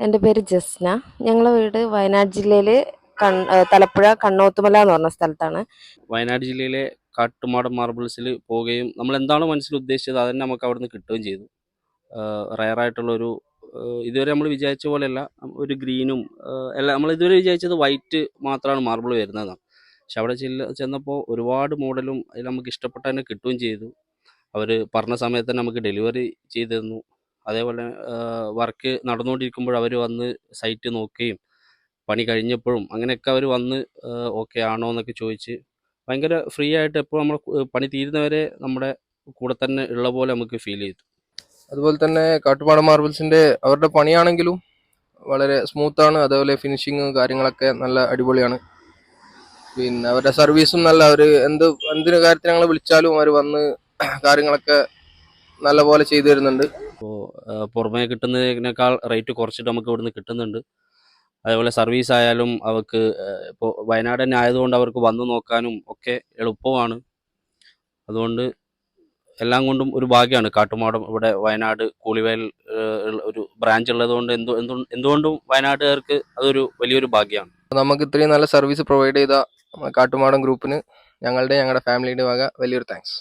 എന്റെ പേര് ജസ്ന. ഞങ്ങളെ വീട് വയനാട് ജില്ലയിലെ തലപ്പുഴ കണ്ണോത്തുമല എന്ന് പറഞ്ഞ സ്ഥലത്താണ്. വയനാട് ജില്ലയിലെ കാട്ടുമാടൻ മാർബിൾസിൽ പോവുകയും നമ്മൾ എന്താണ് മനസ്സിൽ ഉദ്ദേശിച്ചത് അത് തന്നെ നമുക്ക് അവിടുന്ന് കിട്ടുകയും ചെയ്തു. റയറായിട്ടുള്ളൊരു ഇതുവരെ നമ്മൾ വിചാരിച്ച പോലെയല്ല ഒരു ഗ്രീനും എല്ലാം നമ്മൾ ഇതുവരെ വിചാരിച്ചത് വൈറ്റ് മാത്രമാണ് മാർബിൾ വരുന്നതാണ്. പക്ഷെ അവിടെ ചെല്ല ചെന്നപ്പോൾ ഒരുപാട് മോഡലും അതിൽ നമുക്ക് ഇഷ്ടപ്പെട്ട തന്നെ കിട്ടുകയും ചെയ്തു. അവർ പറഞ്ഞ സമയത്ത് തന്നെ നമുക്ക് ഡെലിവറി ചെയ്തു തന്നു അതേപോലെ വർക്ക് നടന്നുകൊണ്ടിരിക്കുമ്പോൾ അവർ വന്ന് സൈറ്റ് നോക്കുകയും പണി കഴിഞ്ഞപ്പോഴും അങ്ങനെയൊക്കെ അവർ വന്ന് ഓക്കെ ആണോ എന്നൊക്കെ ചോദിച്ച് ഭയങ്കര ഫ്രീ ആയിട്ട് എപ്പോൾ നമ്മൾ പണി തീരുന്നവരെ നമ്മുടെ കൂടെ തന്നെ ഉള്ള പോലെ നമുക്ക് ഫീൽ ചെയ്തു അതുപോലെ തന്നെ കാട്ടുപാട മാർബിൾസിന്റെ അവരുടെ പണിയാണെങ്കിലും വളരെ സ്മൂത്താണ്. അതേപോലെ ഫിനിഷിങ്ങും കാര്യങ്ങളൊക്കെ നല്ല അടിപൊളിയാണ്. പിന്നെ അവരുടെ സർവീസും നല്ല അവർ എന്ത് എന്തിനു കാര്യത്തിന് ഞങ്ങൾ വിളിച്ചാലും അവർ വന്ന് കാര്യങ്ങളൊക്കെ നല്ല പോലെ ചെയ്തു തരുന്നുണ്ട്. അപ്പോൾ പുറമേ കിട്ടുന്നതിനേക്കാൾ റേറ്റ് കുറച്ചിട്ട് നമുക്ക് ഇവിടുന്ന് കിട്ടുന്നുണ്ട്. അതേപോലെ സർവീസ് ആയാലും അവർക്ക് ഇപ്പോൾ വയനാട് തന്നെ ആയതുകൊണ്ട് അവർക്ക് വന്നു നോക്കാനും ഒക്കെ എളുപ്പമാണ്. അതുകൊണ്ട് എല്ലാം കൊണ്ടും ഒരു ഭാഗ്യമാണ് കാട്ടുമാടം ഇവിടെ വയനാട് കൂളിവയൽ ഒരു ബ്രാഞ്ച് ഉള്ളതുകൊണ്ട് എന്തു എന്തോ എന്തുകൊണ്ടും വയനാട്ടുകാർക്ക് അതൊരു വലിയൊരു ഭാഗ്യമാണ് നമുക്ക് ഇത്രയും നല്ല സർവീസ് പ്രൊവൈഡ് ചെയ്ത കാട്ടുമാടം ഗ്രൂപ്പിന് ഞങ്ങളുടെ ഞങ്ങളുടെ ഫാമിലിയുടെ വക വലിയൊരു താങ്ക്സ്.